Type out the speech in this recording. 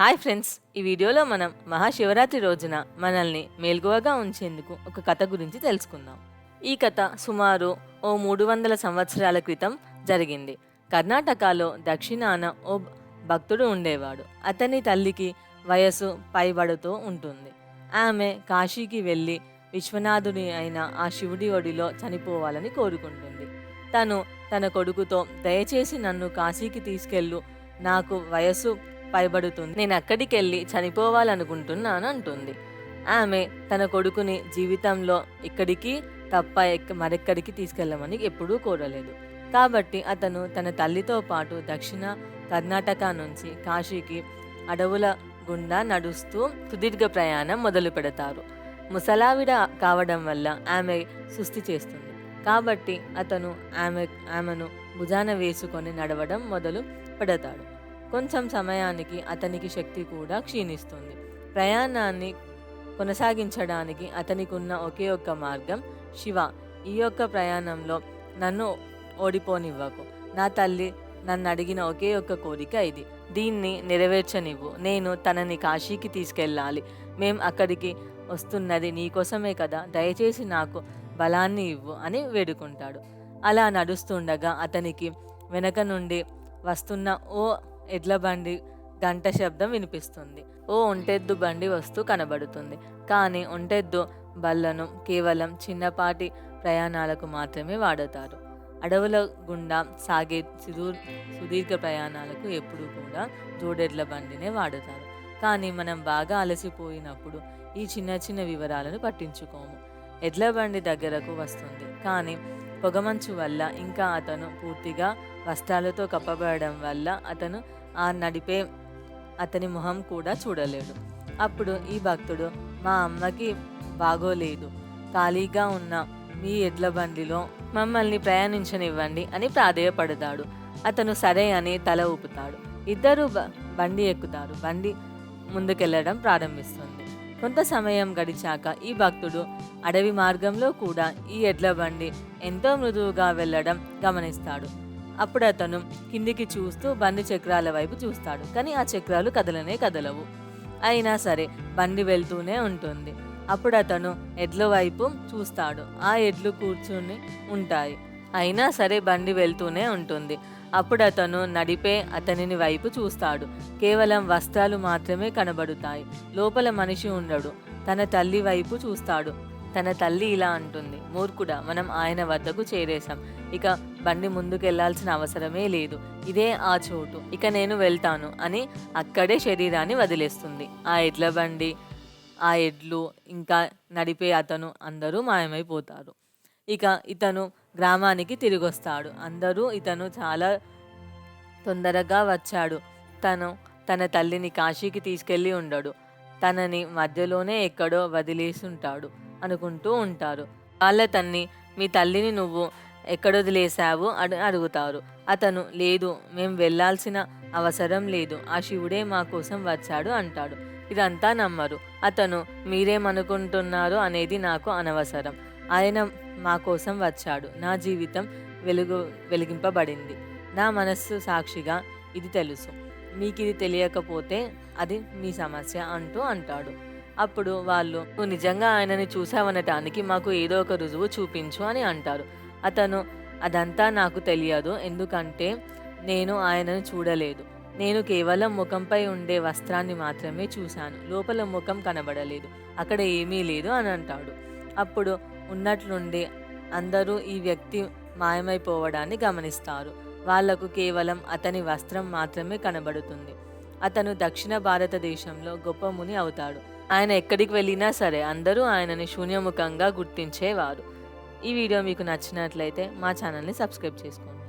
Hi friends ఈ వీడియోలో మనం మహాశివరాత్రి రోజున మనల్ని మేల్గువగా ఉంచేందుకు ఒక కథ గురించి తెలుసుకుందాం. ఈ కథ సుమారు ఓ మూడు వందల సంవత్సరాల క్రితం జరిగింది. కర్ణాటకలో దక్షిణాన ఓ భక్తుడు ఉండేవాడు. అతని తల్లికి వయసు పైబడుతూ ఉంటుంది. ఆమె కాశీకి వెళ్ళి విశ్వనాథుని అయిన ఆ శివుడి ఒడిలో చనిపోవాలని కోరుకుంటుంది. తను తన కొడుకుతో దయచేసి నన్ను కాశీకి తీసుకెళ్ళు. నాకు వయస్సు పైబడుతుంది. నేను అక్కడికి వెళ్ళి చనిపోవాలనుకుంటున్నాను అంటుంది. ఆమె తన కొడుకుని జీవితంలో ఇక్కడికి తప్ప ఎక్క మరెక్కడికి తీసుకెళ్ళమని ఎప్పుడూ కోరలేదు. కాబట్టి అతను తన తల్లితో పాటు దక్షిణ కర్ణాటక నుంచి కాశీకి అడవుల గుండా నడుస్తూ సుదీర్ఘ ప్రయాణం మొదలు పెడతారు. ముసలావిడ కావడం వల్ల ఆమె సుస్థి చేస్తుంది. కాబట్టి అతను ఆమె ఆమెను భుజాన వేసుకొని నడవడం మొదలు పెడతాడు. కొంచెం సమయానికి అతనికి శక్తి కూడా క్షీణిస్తుంది. ప్రయాణాన్ని కొనసాగించడానికి అతనికి ఉన్న ఒకే ఒక్క మార్గం శివ. ఈ యొక్క ప్రయాణంలో నన్ను ఓడిపోనివ్వకు. నా తల్లి నన్ను అడిగిన ఒకే ఒక్క కోరిక ఇది. దీన్ని నెరవేర్చనివ్వు. నేను తనని కాశీకి తీసుకెళ్ళాలి. మేం అక్కడికి వస్తున్నది నీకోసమే కదా. దయచేసి నాకు బలాన్ని ఇవ్వు అని వేడుకుంటాడు. అలా నడుస్తుండగా అతనికి వెనక నుండి వస్తున్న ఓ ఎడ్ల బండి గంట శబ్దం వినిపిస్తుంది. ఓ ఒంటెద్దు బండి వస్తూ కనబడుతుంది. కానీ ఒంటెద్దు బల్లను కేవలం చిన్నపాటి ప్రయాణాలకు మాత్రమే వాడతారు. అడవుల గుండా సాగే సుదూర్ సుదీర్ఘ ప్రయాణాలకు ఎప్పుడూ కూడా జోడెడ్ల బండినే వాడతారు. కానీ మనం బాగా అలసిపోయినప్పుడు ఈ చిన్న చిన్న వివరాలను పట్టించుకోము. ఎడ్ల బండి దగ్గరకు వస్తుంది. కానీ పొగమంచు వల్ల ఇంకా అతను పూర్తిగా వస్త్రాలతో కప్పబడడం వల్ల అతను ఆ నడిపే అతని మొహం కూడా చూడలేడు. అప్పుడు ఈ భక్తుడు మా అమ్మకి బాగోలేదు. ఖాళీగా ఉన్న మీ ఎడ్ల బండిలో మమ్మల్ని ప్రయాణించనివ్వండి అని ప్రాధేయపడతాడు. అతను సరే అని తల ఊపుతాడు. ఇద్దరు బండి ఎక్కుతారు. బండి ముందుకెళ్ళడం ప్రారంభిస్తుంది. కొంత సమయం గడిచాక ఈ భక్తుడు అడవి మార్గంలో కూడా ఈ ఎడ్ల బండి ఎంతో మృదువుగా వెళ్ళడం గమనిస్తాడు. అప్పుడు అతను కిందికి చూస్తూ బండి చక్రాల వైపు చూస్తాడు. కానీ ఆ చక్రాలు కదలనే కదలవు. అయినా సరే బండి వెళ్తూనే ఉంటుంది. అప్పుడు అతను ఎడ్ల వైపు చూస్తాడు. ఆ ఎడ్లు కూర్చుని ఉంటాయి. అయినా సరే బండి వెళ్తూనే ఉంటుంది. అప్పుడు అతను నడిపే అతనిని వైపు చూస్తాడు. కేవలం వస్త్రాలు మాత్రమే కనబడుతాయి. లోపల మనిషి ఉండడు. తన తల్లి వైపు చూస్తాడు. తన తల్లి ఇలా అంటుంది మూర్ఖుడా మనం ఆయన వద్దకు చేరేశాం. ఇక బండి ముందుకెళ్ళాల్సిన అవసరమే లేదు. ఇదే ఆ చోటు. ఇక నేను వెళ్తాను అని అక్కడే శరీరాన్ని వదిలేస్తుంది. ఆ ఎడ్ల బండి ఆ ఎడ్లు ఇంకా నడిపే అతను అందరూ మాయమైపోతారు. ఇక ఇతను గ్రామానికి తిరిగి వస్తాడు అందరూ ఇతను చాలా తొందరగా వచ్చాడు. తను తన తల్లిని కాశీకి తీసుకెళ్ళి ఉండడు. తనని మధ్యలోనే ఎక్కడో వదిలేసి ఉంటాడు అనుకుంటూ ఉంటారు. వాళ్ళ తన్ని మీ తల్లిని నువ్వు ఎక్కడొదిలేశావు అని అడుగుతారు. అతను లేదు మేము వెళ్ళాల్సిన అవసరం లేదు. ఆ శివుడే మా కోసం వచ్చాడు అంటాడు. ఇదంతా నమ్మరు. అతను మీరేమనుకుంటున్నారు? అనేది నాకు అనవసరం. ఆయన మా కోసం వచ్చాడు. నా జీవితం వెలుగు వెలిగింపబడింది. నా మనస్సు సాక్షిగా ఇది తెలుసు. మీకు ఇది తెలియకపోతే అది మీ సమస్య అంటూ అంటాడు. అప్పుడు వాళ్ళు నువ్వు నిజంగా ఆయనని చూసావనటానికి మాకు ఏదో ఒక రుజువు చూపించు అని అంటారు. అతను అదంతా నాకు తెలియదు ఎందుకంటే నేను ఆయనను చూడలేదు. నేను కేవలం ముఖంపై ఉండే వస్త్రాన్ని మాత్రమే చూశాను. లోపల ముఖం కనబడలేదు. అక్కడ ఏమీ లేదు అని అంటాడు. అప్పుడు ఉన్నట్లుండి అందరూ ఈ వ్యక్తి మాయమైపోవడాన్ని గమనిస్తారు. వాళ్ళకు కేవలం అతని వస్త్రం మాత్రమే కనబడుతుంది. అతను దక్షిణ భారతదేశంలో గొప్ప ముని అవుతాడు. ఆయన ఎక్కడికి వెళ్ళినా సరే అందరూ ఆయనని శూన్యముఖంగా గుర్తించేవారు. ఈ వీడియో మీకు నచ్చినట్లయితే మా ఛానల్ని సబ్స్క్రైబ్ చేసుకోండి.